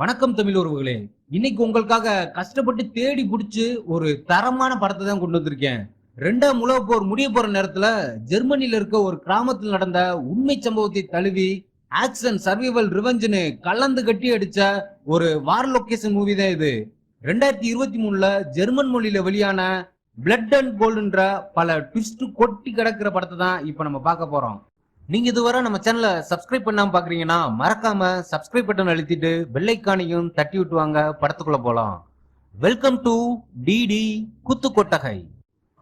வணக்கம் தமிழ் உறவுகளே. இன்னைக்கு உங்களுக்காக கஷ்டப்பட்டு தேடி பிடிச்சு ஒரு தரமான படத்தை தான் கொண்டு வந்திருக்கேன். ரெண்டாம் உலக போர் முடிய போற நேரத்துல ஜெர்மனியில இருக்க ஒரு கிராமத்தில் நடந்த உண்மை சம்பவத்தை தழுவி ஆக்ஷன் சர்வைவல் ரிவெஞ்சுன்னு கலந்து கட்டி அடிச்ச ஒரு வார் லொகேஷன் மூவி தான் இது. ரெண்டாயிரத்தி இருபத்தி மூணுல ஜெர்மன் மொழியில வெளியான பிளட் அண்ட் கோல்டுன்ற பல ட்விஸ்ட் கொட்டி கிடக்கிற படத்தை தான் இப்ப நம்ம பார்க்க போறோம். நீங்க இதுவரை நம்ம சேனலை சப்ஸ்கிரைப் பண்ணாம பாக்குறீங்கன்னா மறக்காம சப்ஸ்கிரைப் பட்டன் அழுத்திட்டு வெள்ளைக்கானையும் தட்டி விட்டுவாங்க. படத்துக்குள்ள போலாம். வெல்கம் டு டிடி குத்து கொட்டகை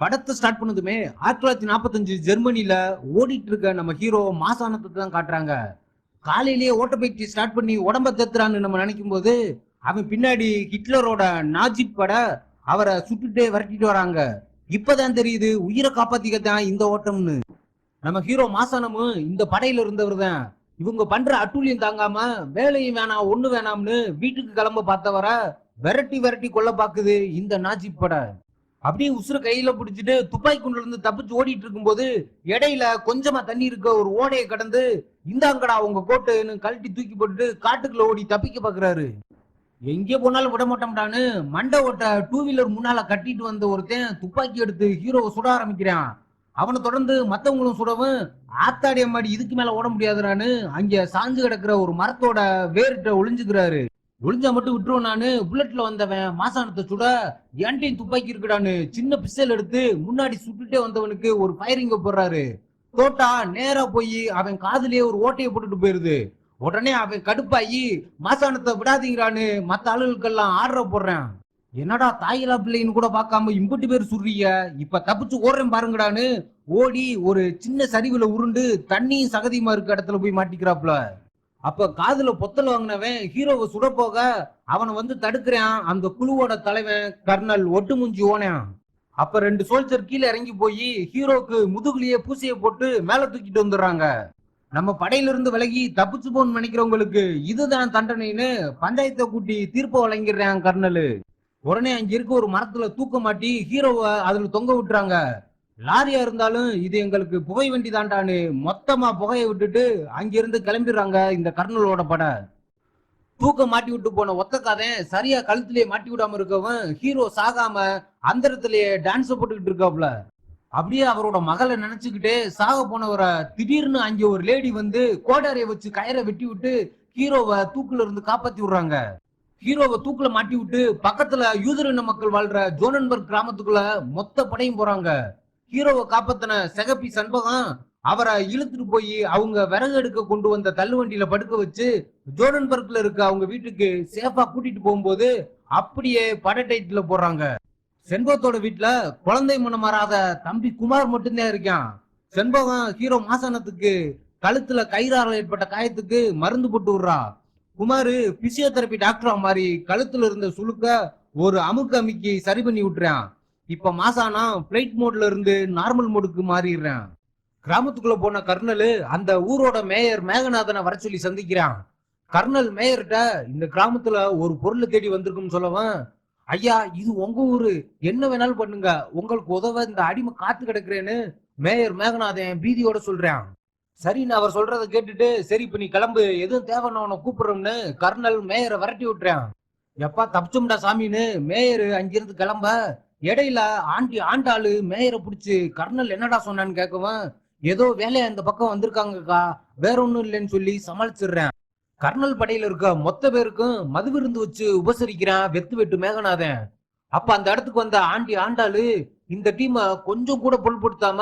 படத்தை ஸ்டார்ட் பண்ணதுமே ஆயிரத்தி தொள்ளாயிரத்தி நாற்பத்தஞ்சு ஜெர்மனியில ஓடிட்டு இருக்க நம்ம ஹீரோ மாசானத்தை தான் காட்டுறாங்க. காலையிலேயே ஓட்டப்பயிற்சி ஸ்டார்ட் பண்ணி உடம்ப தேத்துறான்னு நம்ம நினைக்கும் போது அவன் பின்னாடி ஹிட்லரோட நாஜி பட அவரை சுட்டுட்டே விரட்டிட்டு வராங்க. இப்பதான் தெரியுது உயிரை காப்பாத்திக்கத்தான் இந்த ஓட்டம்னு. நம்ம ஹீரோ மாசானமும் இந்த படையில இருந்தவர் தான் இவங்க பண்ற அட்டூழியம் தாங்காம வேலையும் வேணாம் ஒண்ணு வேணாம்னு வீட்டுக்கு கிளம்ப பார்த்தவர விரட்டி விரட்டி கொல்ல பாக்குது இந்த நாஜி படை. அப்படியே உசுறு கையில பிடிச்சிட்டு துப்பாக்கி குண்டுல இருந்து தப்பிச்சு ஓடிட்டு இருக்கும்போது இடையில கொஞ்சமா தண்ணி இருக்க ஒரு ஓடையை கடந்து இந்தாங்கடா உங்க கோட்டுன்னு கழட்டி தூக்கி போட்டுட்டு காட்டுக்குள்ள ஓடி தப்பிக்க பாக்குறாரு. எங்கே போனாலும் விட மாட்டோம்டான்னு மண்டை ஓட்ட டூ வீலர் முன்னால கட்டிட்டு வந்த ஒருத்தன் துப்பாக்கி எடுத்து ஹீரோவை சுட ஆரம்பிக்கிறான். அவனை தொடர்ந்து மற்றவங்களும் சுடவும் ஆத்தாடி அம்மாடி இதுக்கு மேல ஓட முடியாதுடான்னு அங்க சாஞ்சு கிடக்குற ஒரு மரத்தோட வேர்கிட்ட ஒளிஞ்சுக்கிறாரு. ஒளிஞ்சா மட்டும் விட்டுருவோம் நானு. புல்லட்ல வந்தவன் மாசானத்தை சுட என்டையும் துப்பாக்கி இருக்குடான்னு சின்ன பிஸ்டல் எடுத்து முன்னாடி சுட்டுட்டே வந்தவனுக்கு ஒரு ஃபயரிங்க போடுறாரு. தோட்டா நேரா போய் அவன் காதுலயே ஒரு ஓட்டையை போட்டுட்டு போயிருது. உடனே அவன் கடுப்பாயி மாசானத்தை விடாதீங்கிறான்னு மற்ற ஆளுகளுக்கெல்லாம் ஆர்டர் போடுறான். என்னடா தாயிலா பிள்ளைன்னு கூட பார்க்காம இம்பட்டு பேர் சுடுறீங்க இப்ப தப்பிச்சு ஓடுறேன் பாருங்கடான்னு ஓடி ஒரு சின்ன சரிவுல உருண்டு தண்ணியும் சகதியுமா இருக்க இடத்துல போய் மாட்டிக்கிறாப்ல அப்ப காதுல பொத்தல் வாங்கினவன் ஹீரோவை சுட போக அவனை வந்து தடுக்கிறான். அந்த குழுவோட தலைவன் கர்னல் ஒட்டுமுஞ்சி ஓனான். அப்ப ரெண்டு சோல்ஜர் கீழே இறங்கி போய் ஹீரோக்கு முதுகுலயே பூசைய போட்டு மேல தூக்கிட்டு வந்துடுறாங்க. நம்ம படையிலிருந்து விலகி தப்பிச்சு போன்னு நினைக்கிறவங்களுக்கு இதுதான் தண்டனைன்னு பஞ்சாயத்தை கூட்டி தீர்ப்பு வழங்கிடுறான் கர்னல். உடனே அங்க இருக்க ஒரு மரத்துல தூக்க மாட்டி ஹீரோவை அதுல தொங்க விட்டுறாங்க. லாரியா இருந்தாலும் இது எங்களுக்கு புகை வண்டி தாண்டான்னு மொத்தமா புகையை விட்டுட்டு அங்கிருந்து கிளம்பிடுறாங்க இந்த கர்னலோட படை. தூக்க மாட்டி விட்டு போன ஒத்தக்காதன் சரியா கழுத்திலேயே மாட்டி விடாம இருக்கவன் ஹீரோ சாகாம அந்தரத்திலேயே டான்ஸ் போட்டுக்கிட்டு இருக்காப்ல. அப்படியே அவரோட மகளை நினைச்சுக்கிட்டே சாக போனவரை திடீர்னு அங்க ஒரு லேடி வந்து கோடாரியை வச்சு கயரை வெட்டி விட்டு ஹீரோவை தூக்குல இருந்து காப்பாத்தி விடுறாங்க. ஹீரோவை தூக்குல மாட்டி விட்டு பக்கத்துல யூதரின மக்கள் வாழ்ற ஜோனன்பர்க் கிராமத்துக்குள்ள மொத்த படையும் போறாங்க. ஹீரோவை காப்பாத்தின செகப்பி சண்பகம் அவரை இழுத்துட்டு போய் அவங்க விறகு எடுக்க கொண்டு வந்த தள்ளுவண்டியில படுக்க வச்சு ஜோனன்பர்க்ல இருக்க அவங்க வீட்டுக்கு சேஃபா கூட்டிட்டு போகும்போது அப்படியே பட டைட்டில் போடுறாங்க. செண்பகத்தோட வீட்டுல குழந்தை மனம் மாறாத தம்பி குமார் மட்டும்தான் இருக்கான். செண்பகம் ஹீரோ மாசானத்துக்கு கழுத்துல கயிறால ஏற்பட்ட காயத்துக்கு மருந்து போட்டு விடுறா. குமார் பிசியோதெரபி டாக்டரா மாதிரி கழுத்துல இருந்த சுழுக்க ஒரு அமுக்கு அமுக்கி சரி பண்ணி விட்டுறான். இப்ப மாசானா பிளைட் மோட்ல இருந்து நார்மல் மோடுக்கு மாறிடுறான். கிராமத்துக்குள்ள போன கர்னல் அந்த ஊரோட மேயர் மேகநாதனை வர சொல்லி சந்திக்கிறான். கர்னல் மேயர்கிட்ட இந்த கிராமத்துல ஒரு பொருளை தேடி வந்திருக்கும்னு சொல்லவன். ஐயா இது உங்க ஊரு. என்ன வேணாலும் பண்ணுங்க. உங்களுக்கு உதவ இந்த அடிமை காத்து கிடக்குறேன்னு மேயர் மேகநாதன் பீதியோட சொல்றான். சரின்னு அவர் சொல்றத கேட்டுட்டு சரி இப்ப நீ கிளம்பு எதுவும் தேவைன்னு உன்னை கூப்பிடுறோம்னு கர்னல் மேயரை விரட்டி விட்டுறான். எப்பா தப்பிச்சோம்டா சாமின்னு மேயர் அங்கிருந்து கிளம்ப இடையில ஆண்டி ஆண்டாளு மேயரை பிடிச்சி கர்னல் என்னடா சொன்னான்னு கேட்கவும் ஏதோ வேலையா இந்த பக்கம் வந்திருக்காங்கக்கா வேற ஒண்ணும் இல்லைன்னு சொல்லி சமாளிச்சிடுறேன். கர்னல் படையில இருக்க மொத்த பேருக்கும் மது விருந்து வச்சு உபசரிக்கிறான் வெத்து வெட்டு மேகநாதன். அப்ப அந்த இடத்துக்கு வந்த ஆண்டி ஆண்டாளு இந்த டீமை கொஞ்சம் கூட பொருட்படுத்தாம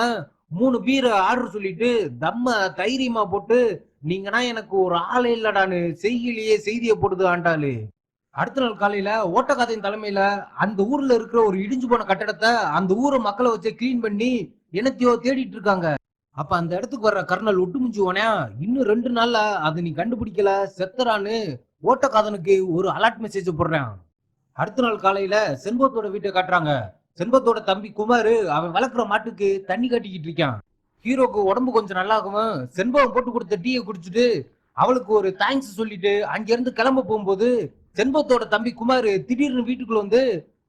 மூணு பீரை ஆர்டர் சொல்லிட்டு தம்ம தைரியமா போட்டு நீங்கன்னா எனக்கு ஒரு ஆளே இல்லடான்னு செய்தியிலேயே செய்தியை போடுது ஆண்டாளு. அடுத்த நாள் காலையில ஓட்டக்காதையின் தலைமையில அந்த ஊர்ல இருக்கிற ஒரு இடிஞ்சு போன கட்டடத்தை அந்த ஊரை மக்களை வச்சு கிளீன் பண்ணி என்னத்தையோ தேடிட்டு இருக்காங்க. அப்ப அந்த இடத்துக்கு வர்ற கர்னல் ஒட்டுமுச்சு இன்னும் ரெண்டு நாள்ல அது நீ கண்டுபிடிக்கல செத்தரான்னு ஓட்டக்காதனுக்கு ஒரு அலர்ட் மெசேஜ் போடுறான். அடுத்த நாள் காலையில செண்பகத்தோட வீட்டை காட்டுறாங்க. செண்பத்தோட தம்பி குமார் அவன் வளர்க்குற மாட்டுக்கு தண்ணி கட்டிக்கிட்டு இருக்கான். ஹீரோக்கு உடம்பு கொஞ்சம் நல்லாகவும் செண்பகம் போட்டு கொடுத்த டீயை குடிச்சிட்டு அவளுக்கு ஒரு தேங்க்ஸ் சொல்லிட்டு அங்கிருந்து கிளம்ப போகும்போது செண்பத்தோட தம்பி குமார் திடீர்னு வீட்டுக்குள்ள வந்து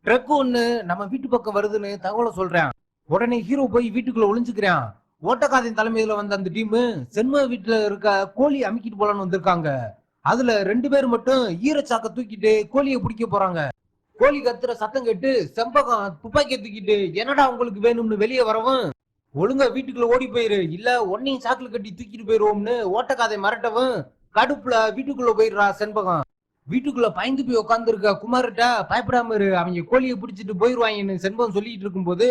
ட்ரக் ஒன்று நம்ம வீட்டு பக்கம் வருதுன்னு தகவலை சொல்றேன். உடனே ஹீரோ போய் வீட்டுக்குள்ள ஒளிஞ்சுக்கிறான். ஓட்டக்காதின் தலைமையில வந்த அந்த டீம் செண்பக வீட்டுல இருக்க கோழி அமுக்கிட்டு போலான்னு வந்திருக்காங்க. அதுல ரெண்டு பேர் மட்டும் ஈரச்சாக்க தூக்கிட்டு கோழியை பிடிக்க போறாங்க. கோழி கத்துற சத்தம் கேட்டு செம்பகம் துப்பாக்கி தூக்கிட்டு என்னடா உங்களுக்கு வேணும்னு வெளியே வரவும்? ஒழுங்கா வீட்டுக்குள்ள ஓடி போயிரு. இல்ல ஒன்னையும் சாக்குல கட்டி தூக்கிட்டு போயிருவோம்னு ஓட்டக்காதை மிரட்டவும் கடுப்புல வீட்டுக்குள்ள போயிடுறா செண்பகம். வீட்டுக்குள்ள பயந்து போய் உட்காந்துருக்க குமார்கிட்ட பயப்படாம இரு. அவங்க கோழியை பிடிச்சிட்டு போயிருவாங்கன்னு செண்பகம் சொல்லிட்டு இருக்கும்போது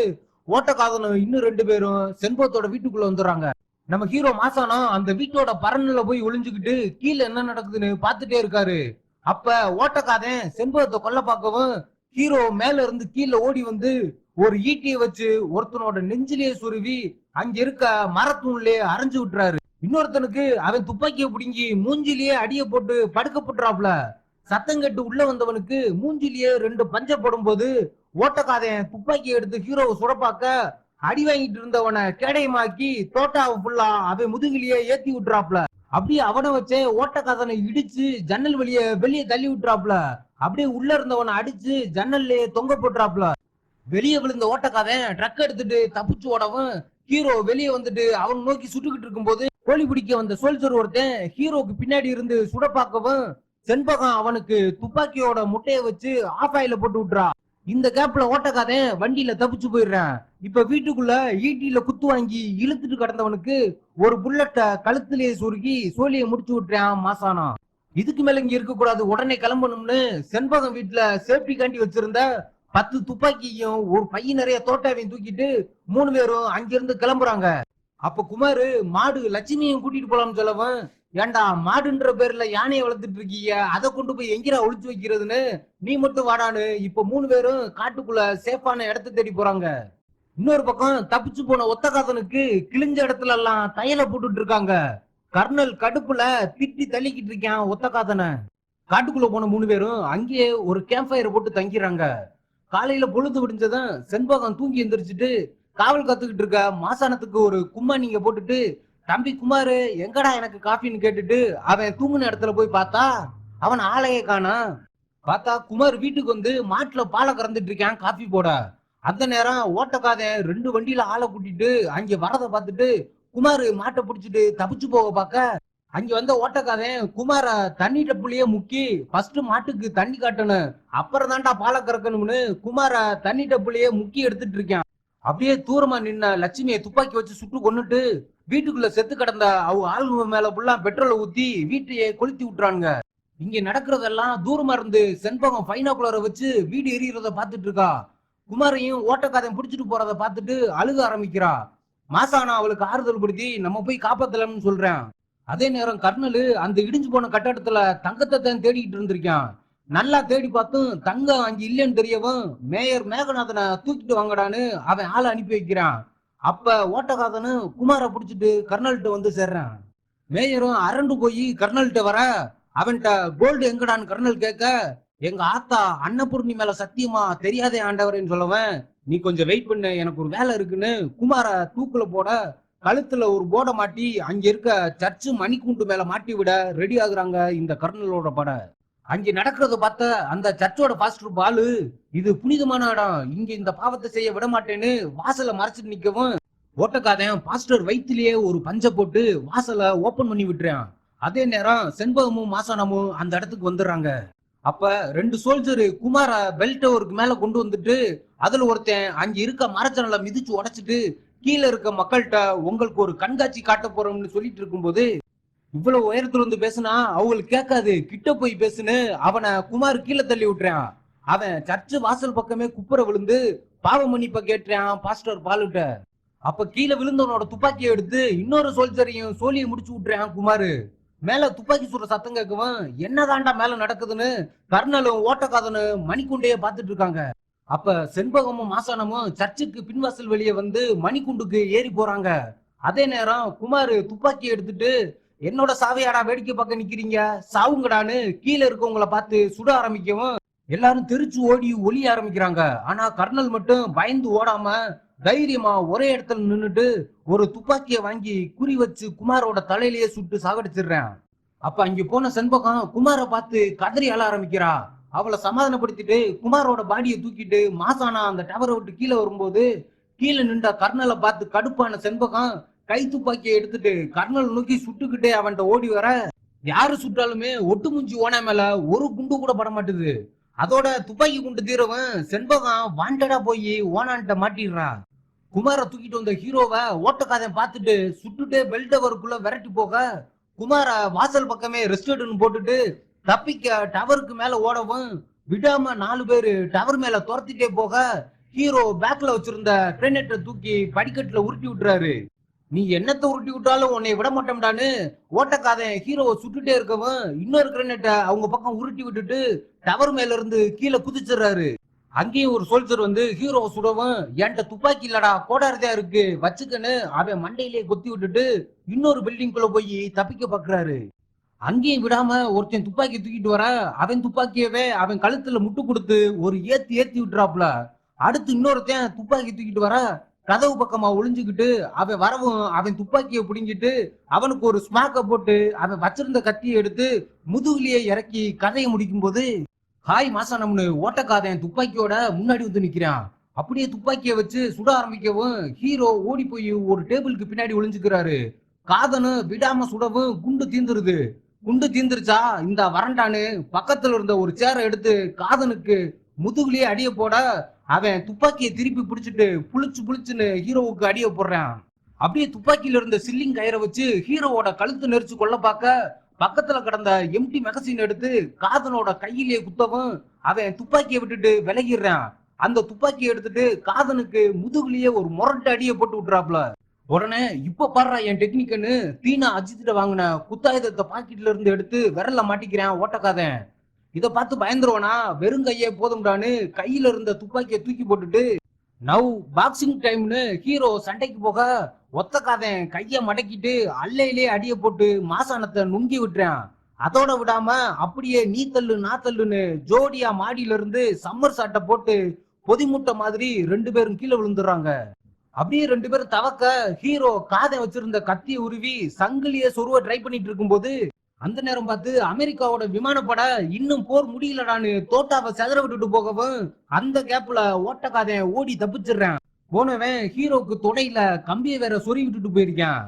ஓட்டக்காதனும் இன்னும் ரெண்டு பேரும் செண்பகத்தோட வீட்டுக்குள்ள வந்துடுறாங்க. நம்ம ஹீரோ மாசானம் அந்த வீட்டோட பரன்ல போய் ஒளிஞ்சுக்கிட்டு கீழே என்ன நடக்குதுன்னு பார்த்துட்டே இருக்காரு. அப்ப ஓட்டக்காரன் செம்பகத்தை கொல்ல பார்க்கவும் ஹீரோ மேல இருந்து கீழே ஓடி வந்து ஒரு ஈட்டியை வச்சு ஒருத்தனோட நெஞ்சிலேயே சுருவி அங்க இருக்க மரத்தூண்லயே அரைஞ்சு விட்டுறாரு. இன்னொருத்தனுக்கு அவன் துப்பாக்கியை பிடுங்கி மூஞ்சிலேயே அடிய போட்டு படுக்க போட்டுறாப்ல சத்தம் கட்டு உள்ள வந்தவனுக்கு மூஞ்சிலேயே ரெண்டு பஞ்ச போடும்போது ஓட்டக்காதன் துப்பாக்கியை எடுத்து ஹீரோவை சுடப்பாக்க அடி வாங்கிட்டு இருந்தவனை கேடயமாக்கி தோட்டாவை ஃபுல்லா அவன் முதுகிலேயே ஏத்தி விட்டுறாப்ல அப்படியே அவனை வச்சே ஓட்டக்காதனை இடிச்சு ஜன்னல் வெளிய வெளியே தள்ளி விட்டுறாப்ல அப்படியே உள்ள இருந்தவனை அடிச்சு ஜன்னல்லையே தொங்க போட்டுறாப்ல வெளியே விழுந்த ஓட்டக்காதன் ட்ரக் எடுத்துட்டு தப்பிச்சு ஓடவும் ஹீரோ வெளியே வந்துட்டு அவன் நோக்கி சுட்டுக்கிட்டு இருக்கும்போது கோழி பிடிக்க வந்த சோல்ஜர் ஒருத்தன் ஹீரோக்கு பின்னாடி இருந்து சுட பார்க்கவும் செண்பகம் அவனுக்கு துப்பாக்கியோட முட்டையை வச்சு ஆஃப் ஆயில போட்டு விட்டுறா இந்த கேப்ல ஓட்டக்காதேன் வண்டியில தப்பிச்சு போயிடுறேன். இப்ப வீட்டுக்குள்ள ஈட்டியில குத்து வாங்கி இழுத்துட்டு கிடந்தவனுக்கு ஒரு புல்லட்ட கழுத்திலேயே சுருக்கி சோழியை முடிச்சு விட்டுறேன் மாசானா. இதுக்கு மேல இங்க இருக்க கூடாது உடனே கிளம்பணும்னு செண்பகம் வீட்டுல சேஃப்டி காண்டி வச்சிருந்த பத்து துப்பாக்கியும் ஒரு பையன் நிறைய தோட்டாவையும் தூக்கிட்டு மூணு பேரும் அங்கிருந்து கிளம்புறாங்க. அப்ப குமாரு மாடு லட்சுமியும் கூட்டிட்டு போலாம்னு சொல்லவன் ஏண்டா மாடுன்ற பேர்ல யானையை வளர்த்துட்டு இருக்கீங்க? அதை கொண்டு போய் எங்கிரா ஒழிச்சு வைக்கிறதுன்னு? நீ மட்டும் வாடான்னு. இப்ப மூணு பேரும் காட்டுக்குள்ள சேஃபான இடத்த தேடி போறாங்க. இன்னொரு பக்கம் தப்பிச்சு போன ஒத்தகாதனுக்கு கிழிஞ்ச இடத்துல எல்லாம் தையல போட்டுட்டு இருக்காங்க. கர்னல் கடுப்புல திட்டி தள்ளிக்கிட்டு இருக்கான் ஒத்தகாதனை காட்டுக்குள்ள போன மூணு பேரும் அங்கேயே ஒரு கேம்ப் ஃபயர் போட்டு தங்கிறாங்க காலையில பொழுது விடிஞ்சதும் செண்பகம் தூங்கி எந்திரிச்சிட்டு காவல் காத்துக்கிட்டு இருக்க மாசானத்துக்கு ஒரு கும்மா நீங்க போட்டுட்டு தம்பி குமாரு எங்கடா எனக்கு காஃபின்னு கேட்டுட்டு அவன் தூங்குன இடத்துல போய் பார்த்தா அவன் ஆளையே காணா. பார்த்தா குமார் வீட்டுக்கு வந்து மாட்டுல பாலை கறந்துட்டு இருக்கான் காஃபி போட. அந்த நேரம் ஓட்டக்காதன் ரெண்டு வண்டியில ஆளை கூட்டிட்டு அங்க வரதை பார்த்துட்டு குமார் மாட்டை பிடிச்சிட்டு தப்பிச்சு போக பார்க்க. அங்க வந்த ஓட்டக்காதன் குமார தண்ணி டப்புலயே முக்கி ஃபர்ஸ்ட் மாட்டுக்கு தண்ணி காட்டணும் அப்புறம் தான்டா பாலை கறக்கணும்னு குமார தண்ணி டப்புலயே முக்கி எடுத்துட்டு இருக்கான். அப்படியே தூரமா நின்ன லட்சுமியை துப்பாக்கி வச்சு சுட்டு கொண்டுட்டு வீட்டுக்குள்ள செத்து கிடந்த அவங்க ஆளுங்க மேல ஃபுல்லா பெட்ரோலை ஊத்தி வீட்டையே கொளுத்தி விட்டுறானுங்க. இங்க நடக்கிறதெல்லாம் தூரமா இருந்து செண்பகம் பைனாகுலரை வச்சு வீடு எரியறத பாத்துட்டு இருக்கா. குமாரையும் ஓட்டக்காதையும் பிடிச்சிட்டு போறத பார்த்துட்டு அழுக ஆரம்பிக்கிறா. மாசானா அவளுக்கு ஆறுதல் படுத்தி நம்ம போய் காப்பாத்தலன்னு சொல்றேன். அதே நேரம் கர்னலு அந்த இடிஞ்சு போன கட்டடத்துல தங்கத்தை தான் தேடிக்கிட்டு இருந்திருக்கான். நல்லா தேடி பார்த்தும் தங்கம் அங்க இல்லைன்னு தெரியவும் மேயர் மேகநாதனை தூக்கிட்டு வாங்கடான்னு அவன் ஆளை அனுப்பி வைக்கிறான். அப்ப ஓட்டகாதனு குமார புடிச்சிட்டு கர்னல்கிட்ட வந்து சேர்றான். மேயரும் அரண்டு போய் கர்னல்கிட்ட வர அவன்கிட்ட கோல்டு எங்கடான்னு கர்னல் கேட்க எங்க ஆத்தா அன்னபூர்ணி மேல சத்தியமா தெரியாதே ஆண்டவரேன்னு சொல்லவன் நீ கொஞ்சம் வெயிட் பண்ணு எனக்கு ஒரு வேலை இருக்குன்னு குமார தூக்குல போட கழுத்துல ஒரு போட மாட்டி அங்க இருக்க சர்ச்சு மணிக்கூண்டு மேல மாட்டி விட ரெடி ஆகுறாங்க இந்த கர்னலோட பட. அங்க நடக்கிறத பார்த்த அந்த சர்ச்சோட பாஸ்டர் பாலு இது புனிதமான இடம் இங்க இந்த பாவத்தை செய்ய விட மாட்டேன்னு வாசலை மறைச்சிட்டு நிக்கவும் ஓட்டக்காதன் பாஸ்டர் வயிற்றுலயே ஒரு பஞ்ச போட்டு வாசலை ஓபன் பண்ணி விட்டுறான். அதே நேரம் செண்பகமும் மாசானமும் அந்த இடத்துக்கு வந்துடுறாங்க. அப்ப ரெண்டு சோல்ஜர் குமார பெல் டவருக்கு மேல கொண்டு வந்துட்டு அதுல ஒருத்தன் அங்க இருக்க மரச்சனலை மிதிச்சு உடைச்சிட்டு கீழே இருக்க மக்கள்கிட்ட உங்களுக்கு ஒரு கண்காட்சி காட்ட போறோம்னு சொல்லிட்டு இருக்கும்போது இவ்வளவு உயரத்துல இருந்து பேசுனா அவங்களுக்கு கேட்காது. கிட்ட போய் பேசுன்னு அவனை குமார் கீழே தள்ளி விட்டுறான். அவன் சர்ச்சு வாசல் பக்கமே குப்புற விழுந்து பாவ மன்னிப்ப கேட்டுறான் பாஸ்டர் பாலுட்ட அப்ப கீழே விழுந்தவனோட துப்பாக்கியை எடுத்து இன்னொரு சோல்ஜரையும் சோழியை முடிச்சு விட்டுறான் குமாரு. மேல துப்பாக்கி சுடுற சத்தம் கேட்கவும் என்னதாண்டா மேல நடக்குதுன்னு? கர்னலும் ஓட்டக்காதனும் மணிக்குண்டையே பார்த்துட்டு இருக்காங்க. அப்ப செண்பகமும் மாசானமும் சர்ச்சுக்கு பின்வாசல் வெளியே வந்து மணிக்குண்டுக்கு ஏறி போறாங்க. அதே நேரம் குமார் துப்பாக்கி எடுத்துட்டு என்னோட சாவையாடா வேடிக்கை பார்க்க நிக்கிறீங்க? சாவுங்கடான்னு கீழே இருக்கவங்களை பார்த்து சுட ஆரம்பிக்கவும் எல்லாரும் தெரிச்சு ஓடி ஒளிய ஆரம்பிக்கிறாங்க. ஆனா கர்னல் மட்டும் பயந்து ஓடாம தைரியமா ஒரே இடத்துல நின்னுட்டு ஒரு துப்பாக்கிய வாங்கி குறி வச்சு குமாரோட தலையிலேயே சுட்டு சாகடிச்சிடுறேன். அப்ப அங்க போன செண்பகம் குமாரை பார்த்து கதறி அழ ஆரம்பிக்கிறா. அவளை சமாதானப்படுத்திட்டு குமாரோட பாடியை தூக்கிட்டு மாசானா அந்த டவரை விட்டு கீழே வரும்போது கீழே நின்ற கர்னலை பார்த்து கடுப்பான செண்பகம் கை துப்பாக்கியை எடுத்துட்டு கர்னல் நோக்கி சுட்டுக்கிட்டே அவன்கிட்ட ஓடி வர யாரு சுட்டாலுமே ஒட்டு மூஞ்சி ஓனா மேல ஒரு குண்டு கூட பட மாட்டுது. அதோட துப்பாக்கி குண்டு தீரவன் செண்பகம் வாண்டடா போய் ஓனான்ட்ட மாட்டிடுறான். குமார தூக்கிட்டு வந்த ஹீரோவை ஓட்டக்காதன் பார்த்துட்டு சுட்டுட்டு பெல்டவருக்குள்ள விரட்டி போக குமார வாசல் பக்கமே ரெஸ்ட் எடுன்னு போட்டுட்டு தப்பிக்க டவருக்கு மேல ஓடவும் விடாம நாலு பேரு டவர் மேல துரத்திட்டே போக ஹீரோ பேக்ல வச்சிருந்த கிரேனேட்டை தூக்கி படிக்கட்டுல உருட்டி விட்டுறாரு. நீ என்னத்தை உருட்டி விட்டாலும் உன்னை விட மாட்டோம்டான்னு ஓட்டக்காதன் ஹீரோவை சுட்டுட்டே இருக்கவன் இன்னொரு கிரேனேட்டை அவங்க பக்கம் உருட்டி விட்டுட்டு டவர் மேல இருந்து கீழே குதிச்சிடுறாரு. அங்கேயும் ஒரு சோல்ஜர் வந்து ஹீரோவை சுடவும் என்கிட்ட துப்பாக்கி இல்லடா கோடாரதா இருக்கு வச்சுக்கன்னு அவன் மண்டையிலேயே கொத்தி விட்டுட்டு இன்னொரு பில்டிங்குள்ள போய் தப்பிக்க பாக்குறாரு அங்கேயும் விடாம ஒருத்தன் துப்பாக்கி தூக்கிட்டு வர அவன் துப்பாக்கியவே அவன் கழுத்துல முட்டு கொடுத்து ஒரு ஏத்தி ஏத்தி விட்டுறாப்ல அடுத்து இன்னொருத்தன் துப்பாக்கி தூக்கிட்டு வர கதவு பக்கமா ஒளிஞ்சுக்கிட்டு அவன் வரவும் அவன் துப்பாக்கியை பிடிங்கிட்டு அவனுக்கு ஒரு ஸ்மாக்க போட்டு அவன் வச்சிருந்த கத்தியை எடுத்து முதுகுலியை இறக்கி கதையை முடிக்கும் போது ஹாய் மாசானம்னு ஓட்டக்காதன் துப்பாக்கியோட முன்னாடி வந்து நிக்கிறான். அப்படியே துப்பாக்கியை வச்சு சுட ஆரம்பிக்கவும் ஹீரோ ஓடி போய் ஒரு டேபிளுக்கு பின்னாடி ஒளிஞ்சுக்கிறாரு. காதனு விடாம சுடவும் குண்டு தீந்துருது. குண்டு தீந்துருச்சா? இந்த வரண்டான்னு பக்கத்துல இருந்த ஒரு சேரை எடுத்து காதனுக்கு முதுகுலியே அடிய போட அவன் துப்பாக்கியை திருப்பி பிடிச்சிட்டு புளிச்சு புளிச்சுன்னு ஹீரோவுக்கு அடிய போடுறான். அப்படியே துப்பாக்கியில இருந்த சில்லிங் கயிறை வச்சு ஹீரோவோட கழுத்து நெரிச்சு கொல்ல பார்க்க பக்கத்துல கிடந்த எம்டி மெகசின் எடுத்து காதனோட கையிலேயே குத்தவும் அவன் துப்பாக்கியை விட்டுட்டு விலகிடுறான். அந்த துப்பாக்கியை எடுத்துட்டு காதனுக்கு முதுகுலயே ஒரு முரட்டு அடியை போட்டு விட்டுறாப்ல உடனே இப்ப பாடுறா என் டெக்னிக்கன்னு தீனா அஜித்திட்ட வாங்கின குத்தாயுதத்தை பாக்கெட்ல இருந்து எடுத்து விரல்ல மாட்டிக்கிறான் ஓட்டக்காதன் இதை பார்த்து பயந்துருவானா? வெறும் கையே போதும்டான்னு கையில இருந்த துப்பாக்கியை தூக்கி போட்டுட்டு நவ் பாக்ஸிங் டைம்னு ஹீரோ சண்டைக்கு போக ஒத்தக்காதன் கைய மடக்கிட்டு அல்லையிலே அடிய போட்டு மாசானத்தை நுங்கி விட்டுறான். அதோட விடாம அப்படியே நீ தள்ளு நான் தள்ளுன்னு ஜோடியா மாடியில இருந்து சம்மர் சாட்டை போட்டு பொதிமுட்டை மாதிரி ரெண்டு பேரும் கீழே விழுந்துடுறாங்க. அப்படியே ரெண்டு பேரும் தவக்க ஹீரோ காதை வச்சிருந்த கத்தியை உருவி சங்கிலிய சொருவ ட்ரை பண்ணிட்டு இருக்கும்போது அந்த நேரம் பார்த்து அமெரிக்காவோட விமானப்பட இன்னும் போர் முடியலடான்னு தோட்டாவை செதற விட்டுட்டு போகவும் அந்த கேப்ல ஓட்டக்காதன் ஓடி தப்பிச்சிடுறேன். போனவன் ஹீரோக்கு தொடையில கம்பியை வேற சொறி விட்டுட்டு போயிருக்கான்.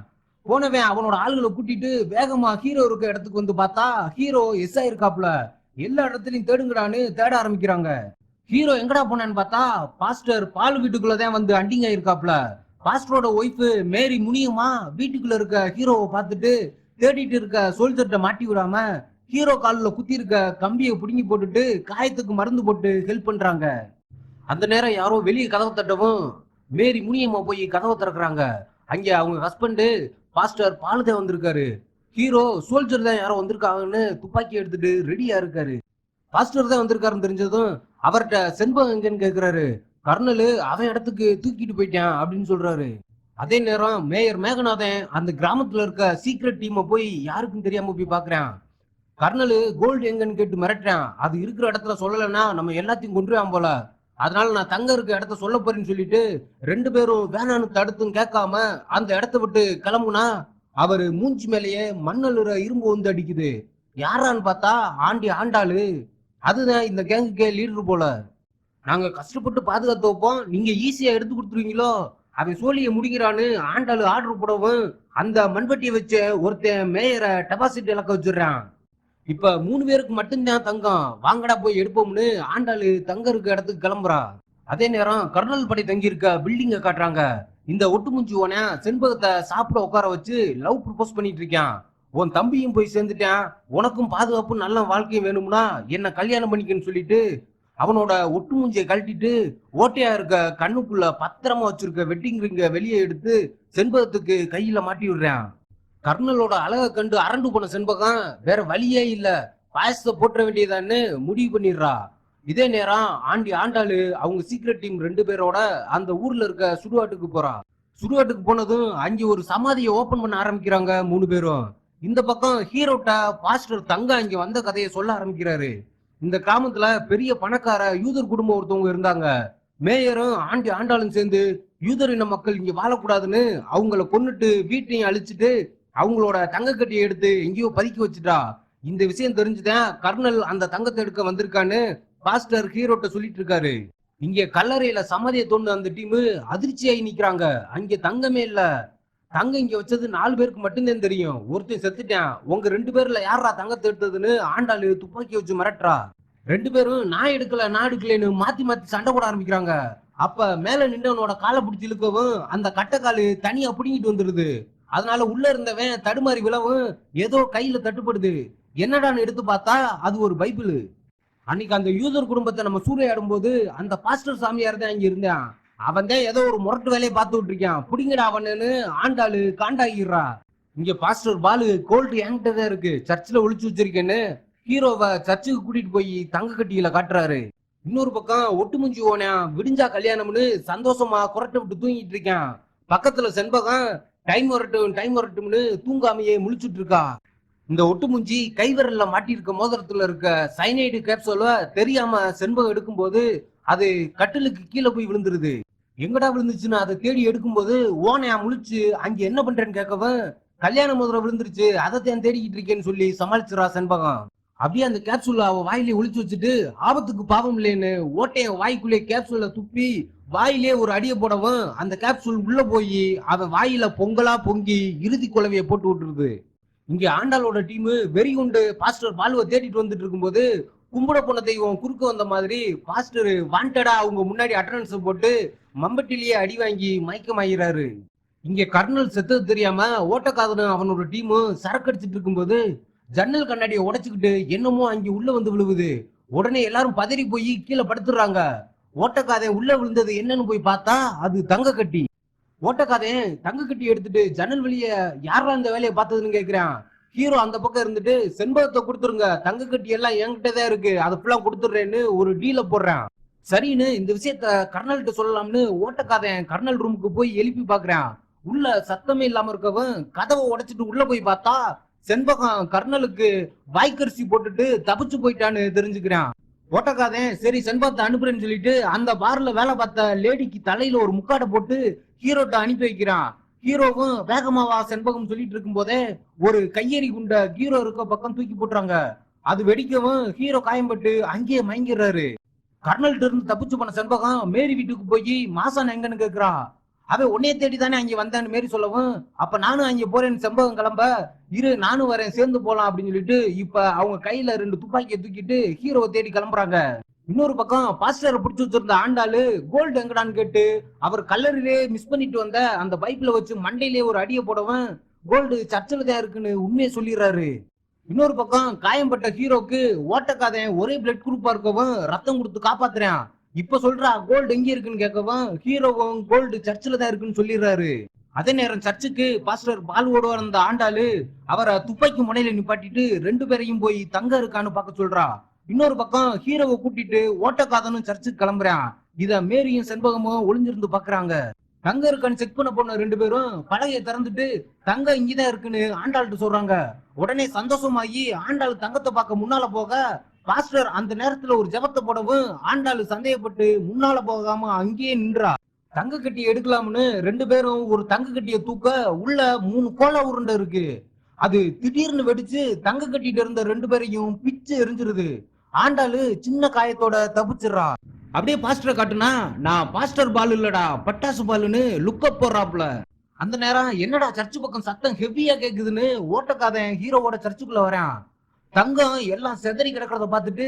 போனவன் அவனோட ஆளுகளை கூட்டிட்டு வேகமா ஹீரோ இருக்க இடத்துக்கு வந்து பார்த்தா ஹீரோ எஸ் ஆயிருக்காப்ல எல்லா இடத்துலயும் தேடுங்கடான்னு தேட ஆரம்பிக்கிறாங்க. ஹீரோ எங்கடா போனான்னு பார்த்தா பாஸ்டர் பால் வீட்டுக்குள்ளதான் வந்து அண்டிங்க இருக்காப்ல பாஸ்டரோட ஒய்ஃப் மேரி முனியுமா வீட்டுக்குள்ள இருக்க ஹீரோவை பார்த்துட்டு தேடிட்டு இருக்க சோல்ஜர்கிட்ட மாட்டி விடாம ஹீரோ காலில் குத்தி இருக்க கம்பியை பிடுங்கி போட்டுட்டு காயத்துக்கு மருந்து போட்டு ஹெல்ப் பண்றாங்க. அந்த நேரம் யாரோ வெளியே கதவை தட்டவும் மேரி முனியம்மா போய் கதவை திறக்கிறாங்க. அங்க அவங்க ஹஸ்பண்டு பாஸ்டர் பாலுதே வந்திருக்காரு. ஹீரோ சோல்ஜர் தான் யாரோ வந்திருக்காங்கன்னு துப்பாக்கி எடுத்துட்டு ரெடியா இருக்காரு. பாஸ்டர் தான் வந்திருக்காருன்னு தெரிஞ்சதும் அவர்கிட்ட செண்பகம் எங்கன்னு கேட்கிறாரு கர்னலு அவன் இடத்துக்கு தூக்கிட்டு போயிட்டான் அப்படின்னு சொல்றாரு. அதே நேரம் மேயர் மேகநாதன் அந்த கிராமத்துல இருக்க சீக்ரெட் டீமை போய் யாருக்கும் தெரியாம போய் பாக்குறான் கர்னலு கோல்டு எங்கன்னு கேட்டு மிரட்டுறான். அது இருக்கிற இடத்துல சொல்லலைன்னா நம்ம எல்லாத்தையும் கொண்டுருவான் போல. அதனால நான் தங்க இருக்க இடத்த சொல்ல போறேன்னு சொல்லிட்டு ரெண்டு பேரும் வேணான்னு தடுத்தும் கேட்காம அந்த இடத்த விட்டு கிளம்புனா அவர் மூஞ்சி மேலேயே மண்ணலுற இரும்பு வந்து அடிக்குது. யாரான்னு பார்த்தா ஆண்டி ஆண்டாளு. அதுதான் இந்த கேங்குக்கே லீடர் போல. நாங்க கஷ்டப்பட்டு பாதுகாத்து வைப்போம். நீங்க ஈஸியா எடுத்து கொடுத்துருவீங்களோ? அவன் சோழியை முடிக்கிறான்னு ஆண்டாளு ஆர்டர் போடவும் அந்த மண்பட்டியை வச்ச ஒருத்தன் மேயரை டெபாசிட் இழக்க வச்சிடுறான். இப்ப மூணு பேருக்கு மட்டும்தான் தங்கம். வாங்கடா போய் எடுப்போம்னு ஆண்டாளு தங்க இருக்க இடத்துக்கு கிளம்புறா. அதே நேரம் கர்னல் படை தங்கி இருக்க பில்டிங்க காட்டுறாங்க. இந்த ஒட்டுமுஞ்சி ஓன செண்பகத்தை சாப்பிட உட்கார வச்சு லவ் ப்ரப்போஸ் பண்ணிட்டு இருக்கான். உன் தம்பியும் போய் சேர்ந்துட்டேன். உனக்கும் பாதுகாப்பு நல்ல வாழ்க்கையும் வேணும்னா என்ன கல்யாணம் பண்ணிக்கன்னு சொல்லிட்டு அவனோட ஒட்டுமூஞ்சியை கழட்டிட்டு ஓட்டையா இருக்க கண்ணுக்குள்ள பத்திரமா வச்சிருக்க வெட்டிங் ரிங்க வெளியே எடுத்து செண்பகத்துக்கு கையில மாட்டி விடுறான். கர்னலோட அழகை கண்டு அரண்டு போன செண்பகம் வேற வழியே இல்ல. பாயசத்தை போட்டுற வேண்டியதான்னு முடிவு பண்ணிடுறா. இதே நேரம் ஆண்டி ஆண்டாளு அவங்க சீக்ரெட் டீம் ரெண்டு பேரோட அந்த ஊர்ல இருக்க சுடுகாட்டுக்கு போறா. சுடுகாட்டுக்கு போனதும் அங்கே ஒரு சமாதியை ஓபன் பண்ண ஆரம்பிக்கிறாங்க மூணு பேரும். இந்த பக்கம் ஹீரோட்ட பாஸ்டர் தங்க அங்கே வந்த கதையை சொல்ல ஆரம்பிக்கிறாரு. இந்த கிராமத்துல பெரிய பணக்கார யூதர் குடும்பம் ஒருத்தவங்க இருந்தாங்க. மேயரும் ஆண்டி ஆண்டாளும் சேர்ந்து யூதர் இன மக்கள் இங்க வாழக்கூடாதுன்னு அவங்கள கொன்னுட்டு வீட்டையும் அழிச்சிட்டு அவங்களோட தங்கக்கட்டியை எடுத்து எங்கேயோ பதுக்கி வச்சுட்டா. இந்த விஷயம் தெரிஞ்சுதான் கர்னல் அந்த தங்கத்தை எடுக்க வந்திருக்கான்னு பாஸ்டர் ஹீரோட்ட சொல்லிட்டு இருக்காரு. இங்க கல்லறையில சமதியை தோண்டு அந்த டீம் அதிர்ச்சியாகி நிக்கிறாங்க. அங்க தங்கமே இல்லை. தங்க இங்க வச்சது நாலு பேருக்கு மட்டும்தான் தெரியும். ஒருத்தன் செத்துட்டேன். உங்க ரெண்டு பேர்ல யாரா தங்கத்தை எடுத்ததுன்னு ஆண்டாள் துப்பாக்கி வச்சு மிரட்டுறா. ரெண்டு பேரும் நான் எடுக்கல நான் எடுக்கலன்னு மாத்தி மாத்தி சண்டை போட ஆரம்பிக்கிறாங்க. அப்ப மேல நின்றவனோட காலை பிடிச்சி இழுக்கவும் அந்த கட்டைக்காலு தனியா பிடிங்கிட்டு வந்துருது. அதனால உள்ள இருந்தவன் தடுமாறி விழவும் ஏதோ கையில தட்டுப்படுது. என்னடான்னு எடுத்து பார்த்தா அது ஒரு பைபிள். அன்னைக்கு அந்த யூதர் குடும்பத்தை நம்ம சூறையாடும் போது அந்த பாஸ்டர் சாமியார் தான் அங்க இருந்தான். அவன் தான் ஏதோ ஒரு முரட்டு வேலையை பார்த்துட்டு இருக்கான் புடிங்கடா அவனு ஆண்டாளு காண்டாகிடுறா இங்க பாஸ்டர் பாலு கோல்டு என்கிட்ட தான் இருக்கு. சர்ச்சில் ஒழிச்சு வச்சிருக்கேன்னு ஹீரோவை சர்ச்சுக்கு கூட்டிட்டு போய் தங்க கட்டியில காட்டுறாரு. இன்னொரு பக்கம் ஒட்டு முஞ்சி ஓனா விடிஞ்சா கல்யாணம்னு சந்தோஷமா குரட்டை விட்டு தூங்கிட்டு இருக்கான். பக்கத்துல செண்பகம் டைம் வரட்டும் டைம் வரட்டும்னு தூங்காமையே முழிச்சுட்டு இருக்கா. இந்த ஒட்டுமுஞ்சி கைவிரல்ல மாட்டியிருக்க மோதிரத்துல இருக்க சைனைடு கேப்சூல தெரியாம செண்பகம் எடுக்கும்போது அது கட்டிலுக்கு கீழே போய் விழுந்துருது. எங்கடா விழுந்துச்சுன்னு அதை தேடி எடுக்கும்போது ஓனையா முழிச்சு அங்க என்ன பண்றேன்னு கேட்கவ கல்யாண மோதிரம் விழுந்துருச்சு அதை தான் தேடிக்கிட்டு இருக்கேன்னு சொல்லி சமாளிச்சுரா செண்பகம். அப்படியே அந்த கேப்சூல அவ வாயிலே ஒழிச்சு வச்சுட்டு ஆபத்துக்கு பாவம் இல்லைன்னு ஓட்டைய வாய்க்குள்ளே கேப்சூல துப்பி வாயிலே ஒரு அடியை போடவும் அந்த கேப்சூல் உள்ள போய் அவ வாயில பொங்கலா பொங்கி இறுதி குலவைய போட்டு விட்டுருது. இங்க ஆண்டாளோட டீமு வெறி கொண்டு பாஸ்டர் பாலுவை தேடிட்டு வந்துட்டு இருக்கும்போது கும்பிட போன தெய்வம் குறுக்க வந்த மாதிரி பாஸ்டர் வாண்டடா அவங்க முன்னாடி அட்டண்டன்ஸ் போட்டு மம்பட்டிலேயே அடி வாங்கி மயக்கமாயிறாரு. இங்க கர்னல் செத்தது தெரியாம ஓட்டக்காதன் அவனோட டீமும் சரக்கு அடிச்சிட்டு இருக்கும்போது ஜன்னல் கண்ணாடியை உடைச்சுக்கிட்டு என்னமோ அங்கே உள்ள வந்து விழுவுது. உடனே எல்லாரும் பதறி போய் கீழே படுத்துடுறாங்க ஓட்டக்காதை உள்ள விழுந்தது என்னன்னு போய் பார்த்தா அது தங்க கட்டி. ஓட்டக்காதை தங்க கட்டி எடுத்துட்டு ஜன்னல் வழிய யாரா இந்த வேலையை பார்த்ததுன்னு கேக்குறான். ஹீரோ அந்த பக்கம் இருந்துட்டு செண்பகத்தை கொடுத்துருங்க. தங்க கட்டி எல்லாம் என்கிட்டதான் இருக்கு. அதை ஃபுல்லா கொடுத்துடுறேன்னு ஒரு டீல போடுறான். சரின்னு இந்த விஷயத்த கர்னல்கிட்ட சொல்லலாம்னு ஓட்டக்காதன் கர்னல் ரூமுக்கு போய் எழுப்பி பாக்குறேன் உள்ள சத்தமே இல்லாம இருக்கவன் கதவை உடைச்சிட்டு உள்ள போய் பார்த்தா செண்பகம் கர்னலுக்கு வாய்க்கரிசி போட்டுட்டு தப்பிச்சு போயிட்டான்னு தெரிஞ்சுக்கிறான். ஓட்டக்காதன் சரி செண்பகத்தை அனுப்புறேன்னு சொல்லிட்டு அந்த பார்ல வேலை பார்த்த லேடிக்கு தலையில ஒரு முக்காடை போட்டு ஹீரோட்ட அனுப்பி வைக்கிறான். ஹீரோவும் வேகமாவா செண்பகம் சொல்லிட்டு இருக்கும் போதே ஒரு கையெறி குண்ட ஹீரோ இருக்க பக்கம் தூக்கி போட்டுறாங்க. அது வெடிக்கவும் ஹீரோ காயம்பட்டு அங்கேயே மயங்கிடுறாரு கர்னல்ட்ட இருந்து தப்பிச்சு போன செண்பகம் மேரி வீட்டுக்கு போய் மாசான் எங்கன்னு கேக்குறா? அவன் உன்னைய தேடி தானே அங்கே வந்தான்னு மேரி சொல்லவும் அப்ப நானும் அங்கே போறேன்னு செண்பகம் கிளம்ப இரு நானும் வரேன் சேர்ந்து போலாம் அப்படின்னு சொல்லிட்டு இப்ப அவங்க கையில ரெண்டு துப்பாக்கியை தூக்கிட்டு ஹீரோவை தேடி கிளம்புறாங்க. இன்னொரு பக்கம் பாஸ்டரை பிடிச்சி வச்சிருந்த ஆண்டாளு கோல்டு எங்கடான்னு கேட்டு அவர் கல்லறிலே மிஸ் பண்ணிட்டு வந்த அந்த பைப்ல வச்சு மண்டையிலே ஒரு அடியை போடவன் கோல்டு சர்ச்சில் தான் இருக்குன்னு உண்மையை சொல்லிடுறாரு. இன்னொரு பக்கம் காயம்பட்ட ஹீரோக்கு ஓட்டக்காதன் ஒரே பிளட் குரூப்பா இருக்கவும் ரத்தம் கொடுத்து காப்பாத்துறான். இப்ப சொல்றா கோல்டு எங்க இருக்குன்னு கேட்கவும் ஹீரோவும் கோல்டு சர்ச்சில் தான் இருக்குன்னு சொல்லிடுறாரு. அதே நேரம் சர்ச்சுக்கு பாஸ்டர் பால் ஓடுவார் அந்த ஆண்டாளு அவரை துப்பாக்கி முனையில நிப்பாட்டிட்டு ரெண்டு பேரையும் போய் தங்க இருக்கான்னு பார்க்க சொல்றா. இன்னொரு பக்கம் ஹீரோவை கூட்டிட்டு ஓட்டக்காதனும் சர்ச்சுக்கு கிளம்புறான். இத மேரியும் செண்பகமும் ஒளிஞ்சிருந்து பாக்குறாங்க. தங்க இருக்கான்னு செக் பண்ண போன ரெண்டு பேரும் பலகையை திறந்துட்டு தங்க இங்கதான் இருக்குன்னு ஆண்டாள்கிட்ட சொல்றாங்க. உடனே சந்தோஷமாகி ஆண்டாள் தங்கத்தை பார்க்க முன்னால போக பாஸ்டர் அந்த நேரத்துல ஒரு ஜபத்தை போடவும் ஆண்டாள் சந்தேகப்பட்டு முன்னால போகாம அங்கேயே நின்றா. தங்க கட்டியை எடுக்கலாம்னு ரெண்டு பேரும் ஒரு தங்க கட்டியை தூக்க உள்ள மூணு கோல உருண்டை இருக்கு. அது திடீர்னு வெடிச்சு தங்க கட்டிட்டு இருந்த ரெண்டு பேரையும் பிச்சு எரிஞ்சிருது. ஆண்டாளு சின்ன காயத்தோட தப்பிச்சிடுறா. அப்படியே பாஸ்டரை காட்டுனா நான் பாஸ்டர் பால் இல்லடா பட்டாசு பாலுன்னு லுக்கப் போடுறாப்ல அந்த நேரம் என்னடா சர்ச்சு பக்கம் சத்தம் ஹெவியா கேக்குதுன்னு ஓட்டக்காதன் ஹீரோவோட சர்ச்சுக்குள்ள வரான். தங்கம் எல்லாம் செதறி கிடக்கிறத பார்த்துட்டு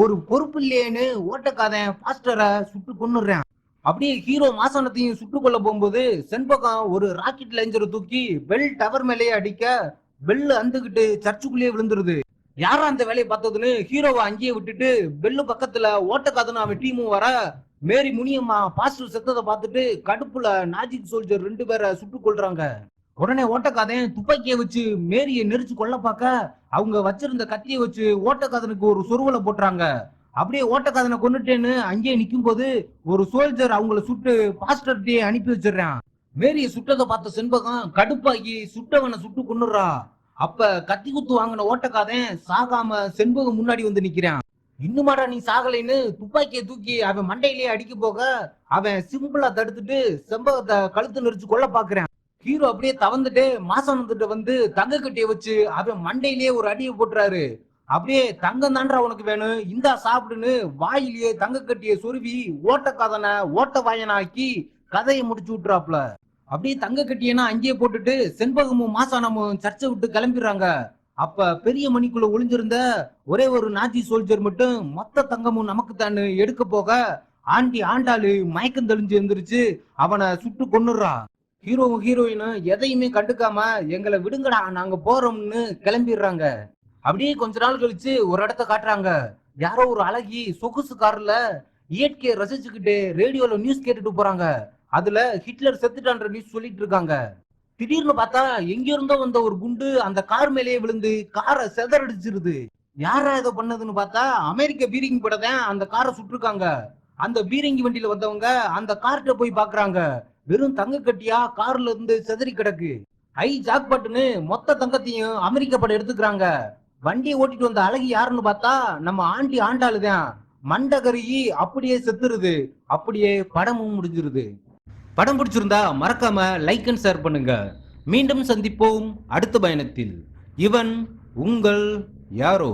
ஒரு பொறுப்பு இல்லையேன்னு ஓட்டக்காதன் பாஸ்டரை சுட்டு கொன்னுடுறான். அப்படியே ஹீரோ மாசானத்தையும் சுட்டு கொள்ள போகும்போது செண்பகம் ஒரு ராக்கெட் லெஞ்சரை தூக்கி பெல் டவர் மேலேயே அடிக்க பெல் அந்துகிட்டு சர்ச்சுக்குள்ளேயே விழுந்துருது. யாரும் அந்த வேலையை பார்த்ததுன்னு ஹீரோவை அங்கேயே விட்டுட்டு பெல்லு பக்கத்துல ஓட்டக்காதன அவன் டீமும் வர மேரி முனியம்மா பாஸ்டர் செத்ததை பார்த்துட்டு கடுப்புல நாஜிக் சோல்ஜர் ரெண்டு பேரை சுட்டு கொள்றாங்க உடனே ஓட்டக்காதன் துப்பாக்கியை வச்சு மேரியை நெரிச்சு கொல்ல பார்க்க அவங்க வச்சிருந்த கத்தியை வச்சு ஓட்டக்காதனுக்கு ஒரு சொருவலை போட்டுறாங்க. அப்படியே ஓட்டக்காதனை கொண்டுட்டேன்னு அங்கேயே நிற்கும் போது ஒரு சோல்ஜர் அவங்கள சுட்டு பாஸ்டர்கிட்டயே அனுப்பி வச்சிடுறான். மேரியை சுட்டதை பார்த்த செண்பகம் கடுப்பாகி சுட்டவனை சுட்டு கொன்னுடுறா. அப்ப கத்தி குத்து வாங்கின ஓட்டக்காதன் சாகாம செண்பகம் முன்னாடி வந்து நிக்கிறான். இன்னுமாடா நீ சாகலைன்னு துப்பாக்கியை தூக்கி அவன் மண்டையிலேயே அடிக்க போக அவன் சிம்பிளா தடுத்துட்டு செம்பகத்தை கழுத்து நெரிச்சு கொல்ல பாக்குறான். ஹீரோ அப்படியே தவந்துட்டு மாசானந்திட்ட வந்து தங்க கட்டிய வச்சு அவன் மண்டையிலேயே ஒரு அடியை போட்டுறாரு. அப்படியே தங்கம் தான்றா உனக்கு வேணும் இந்தா சாப்பிடுன்னு வாயிலேயே தங்க கட்டிய சொருவி ஓட்டக்காதனை ஓட்ட வாயனாக்கி கதையை முடிச்சு விட்டுறாப்ல. அப்படியே தங்க கட்டியனா அங்கேயே போட்டுட்டு செண்பகமும் மாசானமும் சர்ச்சை விட்டு கிளம்பிடுறாங்க. அப்ப பெரிய மணிக்குள்ள ஒளிஞ்சிருந்த ஒரே ஒரு நாஜி சோல்ஜர் மட்டும் மொத்த தங்கமும் நமக்கு தான் எடுக்க போக ஆண்டி ஆண்டாளு மயக்கம் தெளிஞ்சு எந்திரிச்சு அவனை சுட்டு கொன்னுடுறா. ஹீரோவும் ஹீரோயினும் எதையுமே கண்டுக்காம எங்களை விடுங்கடா நாங்க போறோம்னு கிளம்பிடுறாங்க. அப்படியே கொஞ்ச நாள் கழிச்சு ஒரு இடத்த காட்டுறாங்க. யாரோ ஒரு அழகி சொகுசு கார்ல இயற்கையை ரசிச்சுக்கிட்டு ரேடியோல நியூஸ் கேட்டுட்டு போறாங்க. அதுல ஹிட்லர் செத்துட்டான்ற நியூஸ் சொல்லிட்டு இருக்காங்க. திடீர்னு பார்த்தா எங்க இருந்தோ வந்த ஒரு குண்டு அந்த கார் மேலேயே விழுந்து காரை செதறடிச்சிருது. யாரா இதை பண்ணதுன்னு பார்த்தா அமெரிக்க பீரிங் படதான் அந்த காரை சுட்டிருக்காங்க. அந்த பீரங்கி வண்டியில வந்தவங்க அந்த கார்ட்ட போய் பாக்குறாங்க வெறும் தங்க கட்டியா கார்ல இருந்து செதறி கிடக்கு. ஐ ஜாக்பாட்னு மொத்த தங்கத்தையும் அமெரிக்க படம் எடுத்துக்கிறாங்க. வண்டியை ஓட்டிட்டு வந்த அழகி யாருன்னு பார்த்தா நம்ம ஆண்டி ஆண்டாளுதான். மண்டகருகி அப்படியே செத்துருது. அப்படியே படமும் முடிஞ்சிருது. படம் பிடிச்சிருந்தா மறக்காம லைக் அண்ட் ஷேர் பண்ணுங்க. மீண்டும் சந்திப்போம் அடுத்த பயணத்தில். இவன் உங்கள் யாரோ?